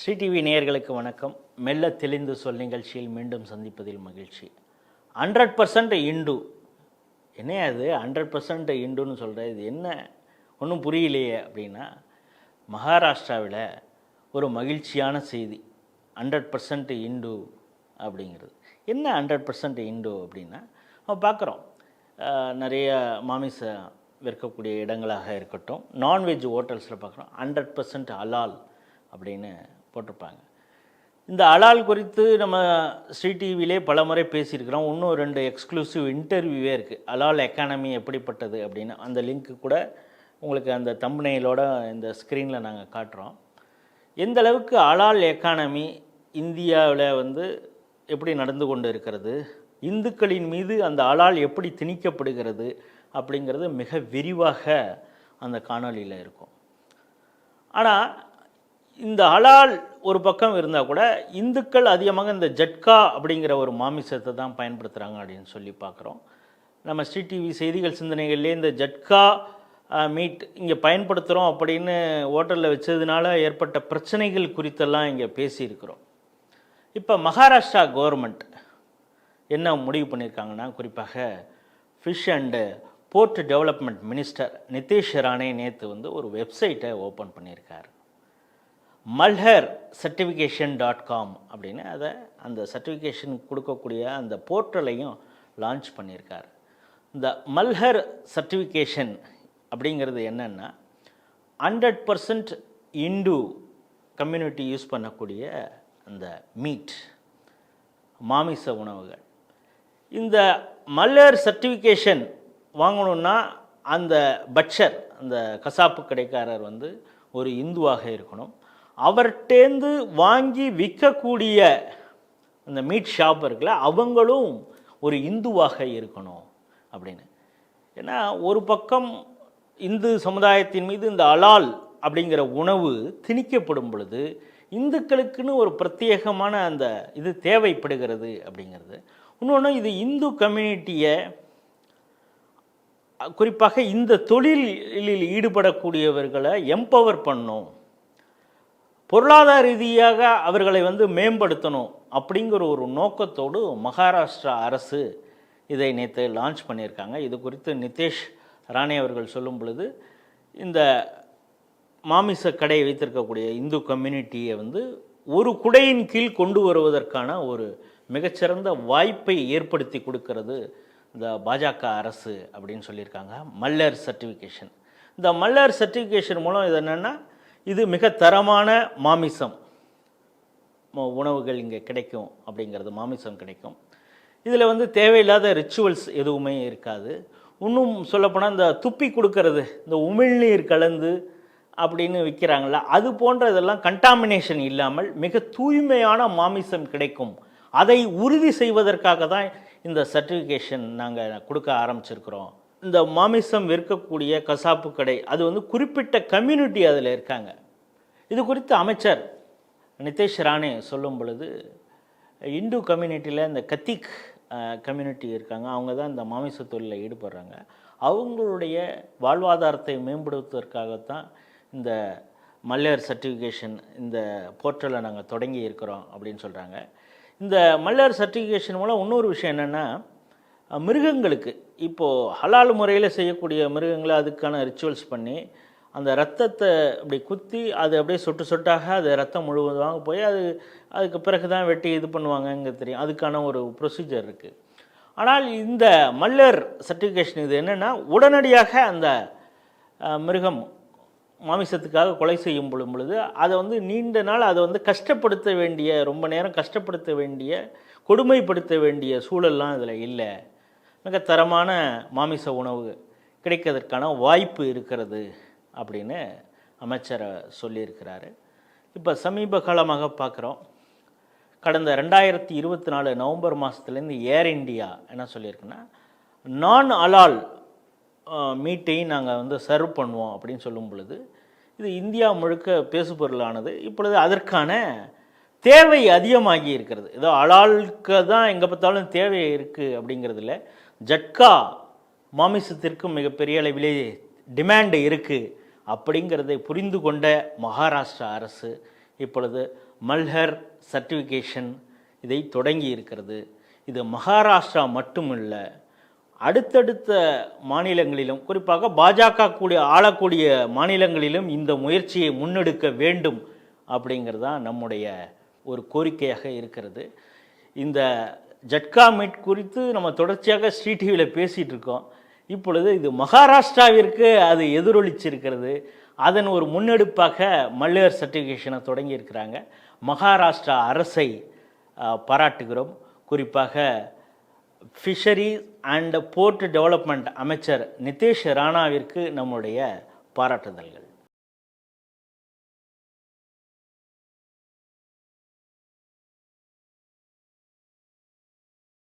Sri TV நேயர்களுக்கு வணக்கம். மெல்ல தெளிந்து சொல் நிகழ்ச்சியில் மீண்டும் சந்திப்பதில் மகிழ்ச்சி. ஹண்ட்ரட் பர்சன்ட் இண்டு. என்ன அது ஹண்ட்ரட் பர்சன்ட் இண்டுன்னு சொல்கிற இது என்ன? ஒன்றும் புரியலையே அப்படின்னா மகாராஷ்டிராவில் ஒரு மகிழ்ச்சியான செய்தி ஹண்ட்ரட் பர்சன்ட் இண்டு அப்படிங்கிறது. என்ன ஹண்ட்ரட் பர்சன்ட் இண்டு அப்படின்னா நம்ம பார்க்குறோம். நிறைய மாமிச விற்கக்கூடிய இடங்களாக இருக்கட்டும். நான்வெஜ் ஹோட்டல்ஸில் பார்க்குறோம். ஹண்ட்ரட் பர்சன்ட் அலால் அப்படின்னு போட்டிருப்பாங்க. இந்த அலால் குறித்து நம்ம ஸ்ரீ டிவிலே பல முறை பேசியிருக்கிறோம். இன்னும் ரெண்டு எக்ஸ்க்ளூசிவ் இன்டர்வியூவே இருக்குது அலால் எக்கானமி எப்படிப்பட்டது அப்படின்னு. அந்த லிங்க்கு கூட உங்களுக்கு அந்த தம்பனையிலோட இந்த ஸ்க்ரீனில் நாங்கள் காட்டுறோம். எந்த அளவுக்கு அலால் எக்கானமி இந்தியாவில் வந்து எப்படி நடந்து கொண்டு இருக்கிறது? இந்துக்களின் மீது அந்த அலால் எப்படி திணிக்கப்படுகிறது? அப்படிங்கிறது மிக விரிவாக அந்த காணொளியில் இருக்கும். ஆனால் இந்த ஹலால் ஒரு பக்கம் இருந்தால் கூட இந்துக்கள் அதிகமாக இந்த ஜட்கா அப்படிங்கிற ஒரு மாமிசத்தை தான் பயன்படுத்துகிறாங்க அப்படின்னு சொல்லி பார்க்குறோம். நம்ம ஸ்ரீ டிவி செய்திகள் சிந்தனைகள்லேயே இந்த ஜட்கா மீட் இங்கே பயன்படுத்துகிறோம் அப்படின்னு ஹோட்டலில் வச்சதுனால ஏற்பட்ட பிரச்சனைகள் குறித்தெல்லாம் இங்கே பேசியிருக்கிறோம். இப்போ மகாராஷ்டிரா கவர்மெண்ட் என்ன முடிவு பண்ணியிருக்காங்கன்னா குறிப்பாக fish and port development minister Nitesh Rane நேற்று வந்து ஒரு வெப்சைட்டை ஓப்பன் பண்ணியிருக்காரு. மல்ஹர் சர்டிஃபிகேஷன் டாட் காம் அப்படின்னு அதை அந்த சர்டிஃபிகேஷன் கொடுக்கக்கூடிய அந்த போர்ட்டலையும் லான்ச் பண்ணியிருக்கார். இந்த மல்ஹர் சர்டிஃபிகேஷன் அப்படிங்கிறது என்னென்னா hundred percent Hindu community use பண்ணக்கூடிய அந்த மீட் மாமிச உணவுகள். இந்த மல்லர் சர்டிஃபிகேஷன் வாங்கணுன்னா அந்த பட்சர் அந்த கசாப்பு கடைக்காரர் வந்து ஒரு இந்துவாக இருக்கணும். அவர்கிட்டேந்து வாங்கி விற்கக்கூடிய அந்த மீட் ஷாப் இருக்குல்ல அவங்களும் ஒரு இந்துவாக இருக்கணும் அப்படின்னு. ஏன்னா ஒரு பக்கம் இந்து சமுதாயத்தின் மீது இந்த அலால் அப்படிங்கிற உணவு திணிக்கப்படும் பொழுது இந்துக்களுக்குன்னு ஒரு பிரத்யேகமான அந்த இது தேவைப்படுகிறது அப்படிங்கிறது. இன்னொன்று இது இந்து கம்யூனிட்டியை குறிப்பாக இந்த தொழிலில் ஈடுபடக்கூடியவர்களை எம்பவர் பண்ணும். பொருளாதார ரீதியாக அவர்களை வந்து மேம்படுத்தணும் அப்படிங்கிற ஒரு நோக்கத்தோடு மகாராஷ்டிரா அரசு இதை நேற்று லான்ச் பண்ணியிருக்காங்க. இது குறித்து நிதேஷ் ராணே அவர்கள் சொல்லும் பொழுது இந்த மாமிச கடையை வைத்திருக்கக்கூடிய இந்து கம்யூனிட்டியை வந்து ஒரு குடையின் கீழ் கொண்டு வருவதற்கான ஒரு மிகச்சிறந்த வாய்ப்பை ஏற்படுத்தி கொடுக்கிறது இந்த பாஜக அரசு அப்படின்னு சொல்லியிருக்காங்க. மல்லர் சர்டிஃபிகேஷன் இந்த மல்லர் சர்டிஃபிகேஷன் மூலம் இது என்னென்னா இது மிக தரமான மாமிசம். உணவுகள் இங்கே கிடைக்கும் அப்படிங்கிறது மாமிசம் கிடைக்கும். இதில் வந்து தேவையில்லாத ரிச்சுவல்ஸ் எதுவுமே இருக்காது. இன்னும் சொல்லப்போனால் இந்த துப்பி கொடுக்கறது இந்த உமிழ்நீர் கலந்து அப்படின்னு விற்கிறாங்கள அது போன்றதெல்லாம் கண்டாமினேஷன் இல்லாமல் மிக தூய்மையான மாமிசம் கிடைக்கும். அதை உறுதி செய்வதற்காக தான் இந்த சர்டிஃபிகேஷன் நாங்கள் கொடுக்க ஆரம்பிச்சிருக்கிறோம். இந்த மாமிசம் விற்கக்கூடிய கசாப்பு கடை அது வந்து குறிப்பிட்ட கம்யூனிட்டி அதில் இருக்காங்க. இது குறித்து அமைச்சர் நிதேஷ் ராணே சொல்லும் பொழுது இந்து கம்யூனிட்டியில் இந்த கத்திக் கம்யூனிட்டி இருக்காங்க. அவங்க தான் இந்த மாமிச தொழிலில் ஈடுபடுறாங்க. அவங்களுடைய வாழ்வாதாரத்தை மேம்படுத்துவதற்காகத்தான் இந்த மல்லர் சர்டிஃபிகேஷன் இந்த போர்ட்டலை நாங்கள் தொடங்கி இருக்கிறோம் அப்படின்னு சொல்கிறாங்க இந்த மல்லர் சர்டிஃபிகேஷன் மூலம் இன்னொரு விஷயம் என்னென்னா மிருகங்களுக்கு. இப்போது ஹலால் முறையில் செய்யக்கூடிய மிருகங்களை அதுக்கான ரிச்சுவல்ஸ் பண்ணி அந்த ரத்தத்தை அப்படி குத்தி அது அப்படியே சொட்டு சொட்டாக அது ரத்தம் முழுவதுமாக போய் அது அதுக்கு பிறகு தான் வெட்டி இது பண்ணுவாங்கங்க தெரியும். அதுக்கான ஒரு ப்ரொசீஜர் இருக்குது ஆனால் இந்த மல்லர் சர்டிஃபிகேஷன் இது என்னென்னா உடனடியாக அந்த மிருகம் மாமிசத்துக்காக கொலை செய்யும் பொழுது அதை வந்து நீண்ட நாள் அதை வந்து கஷ்டப்படுத்த வேண்டிய ரொம்ப நேரம் கஷ்டப்படுத்த வேண்டிய கொடுமைப்படுத்த வேண்டிய சூழல்லாம் இதில் இல்லை. மிக தரமான மாமிச உணவு கிடைக்கிறதுக்கான வாய்ப்பு இருக்கிறது அப்படின்னு அமைச்சரை சொல்லியிருக்கிறாரு. இப்போ சமீப காலமாக பார்க்குறோம். கடந்த ரெண்டாயிரத்தி இருபத்தி நாலு நவம்பர் மாதத்துலேருந்து ஏர் இண்டியா என்ன சொல்லியிருக்குன்னா நான் அலால் மீட்டையும் நாங்கள் வந்து சர்வ் பண்ணுவோம் அப்படின்னு சொல்லும் பொழுது இது இந்தியா முழுக்க பேசுபொருளானது. இப்பொழுது அதற்கான தேவை அதிகமாகி இருக்கிறது. ஏதோ அலாலுக்கு தான் எங்கே பார்த்தாலும் தேவை இருக்குது அப்படிங்கிறதுல ஜட்கா மாமிசத்திற்கு மிகப்பெரிய அளவிலே டிமாண்டு இருக்குது அப்படிங்கிறதை புரிந்து கொண்ட மகாராஷ்டிரா அரசு இப்பொழுது மல்ஹர் சர்டிஃபிகேஷன் இதை தொடங்கி இருக்கிறது. இது மகாராஷ்டிரா மட்டுமில்ல அடுத்தடுத்த மாநிலங்களிலும் குறிப்பாக பாஜக கூடிய ஆளக்கூடிய மாநிலங்களிலும் இந்த முயற்சியை முன்னெடுக்க வேண்டும் அப்படிங்கிறது தான் நம்முடைய ஒரு கோரிக்கையாக இருக்கிறது. இந்த ஜட்கா மீட் குறித்து நம்ம தொடர்ச்சியாக ஸ்ரீ டிவியில் பேசிகிட்டு இருக்கோம். இப்பொழுது இது மகாராஷ்டிராவிற்கு அது எதிரொலிச்சிருக்கிறது. அதன் ஒரு முன்னெடுப்பாக மல்லையர் சர்டிஃபிகேஷனை தொடங்கியிருக்கிறாங்க மகாராஷ்டிரா அரசை பாராட்டுகிறோம். குறிப்பாக ஃபிஷரிஸ் அண்ட் போர்ட் டெவலப்மெண்ட் அமைச்சர் நிதேஷ் ராணாவிற்கு நம்முடைய பாராட்டுதல்கள்.